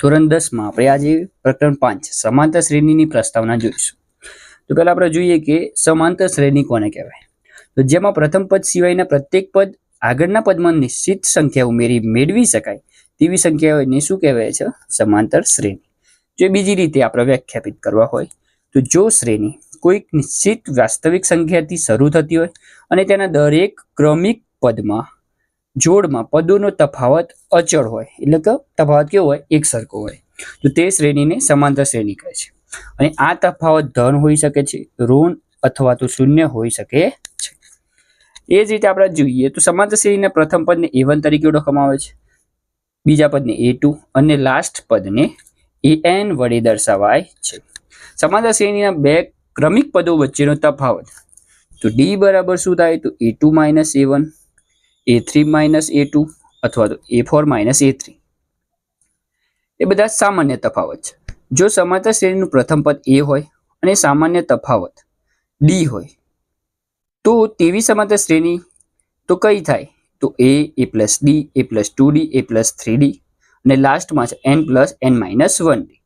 ધોરણ દસમાં આપણે આજે પ્રકરણ પાંચ, સમાંતર શ્રેણીની પ્રસ્તાવના જોઈશું. તો પહેલાં આપણે જોઈએ કે સમાંતર શ્રેણી કોને કહેવાય? તો જેમાં પ્રથમ પદ સિવાયના પ્રત્યેક પદ આગળના પદમાં નિશ્ચિત સંખ્યા ઉમેરી મેળવી શકાય તેવી સંખ્યાઓને શું કહેવાય છે? સમાંતર શ્રેણી. જો બીજી રીતે આપણે વ્યાખ્યાપિત કરવા હોય, તો જો શ્રેણી કોઈક નિશ્ચિત વાસ્તવિક સંખ્યાથી શરૂ થતી હોય અને તેના દરેક ક્રમિક પદમાં જોડમાં પદોનો તફાવત અચળ હોય. એટલે કે તફાવત કેવો હોય? એક સરખો હોય. તો તે શ્રેણીને સમાંતર શ્રેણી કહે છે. અને આ તફાવત ધન હોઈ શકે છે, ઋણ અથવા તો શૂન્ય હોઈ શકે છે. એ જ રીતે આપણે જોઈએ તો સમાંતર શ્રેણીના પ્રથમ પદને એ વન તરીકે ઓળખવામાં આવે છે. બીજા પદને એ ટુ અને લાસ્ટ પદને એ એન વડે દર્શાવાય છે. સમાંતર શ્રેણીના બે ક્રમિક પદો વચ્ચેનો તફાવત. તો ડી બરાબર શું થાય? તો a two minus a one. A three minus a two અથવા તો a four minus a three એ બધા સામાન્ય તફાવત છે. જો સમાંતર શ્રેણીનું પ્રથમ પદ એ હોય અને સામાન્ય તફાવત ડી હોય, તો તેવી સમાંતર શ્રેણી તો કઈ થાય? તો એ a plus d a plus two d a plus three d અને લાસ્ટમાં છે n plus n minus one d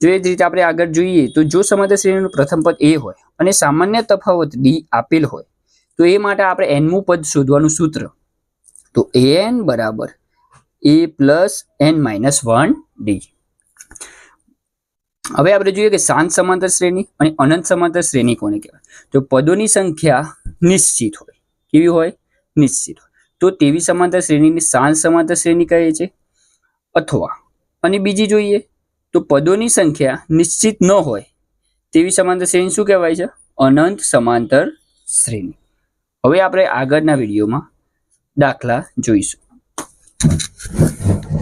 જો એ જ રીતે આપણે આગળ જોઈએ, તો જો સમાંતર શ્રેણીનું પ્રથમ પદ એ હોય અને સામાન્ય તફાવત ડી આપેલ હોય, તો એ માટે આપણે એનમું પદ શોધવાનું સૂત્ર તો એન બરાબર a plus n minus one d હવે આપણે જોઈએ કે શાંત સમાંતર શ્રેણી અને અનંત સમાંતર શ્રેણી કોને કહેવાય? તો પદોની સંખ્યા નિશ્ચિત હોય. કેવી હોય? નિશ્ચિત હોય. તો તેવી સમાંતર શ્રેણીને શાંત સમાંતર શ્રેણી કહે છે. અથવા અને બીજી જોઈએ તો પદોની સંખ્યા નિશ્ચિત ન હોય તેવી સમાંતર શ્રેણી શું કહેવાય છે? અનંત સમાંતર શ્રેણી. હવે આપણે આગળના વિડીયોમાં દાખલા જોઈશું.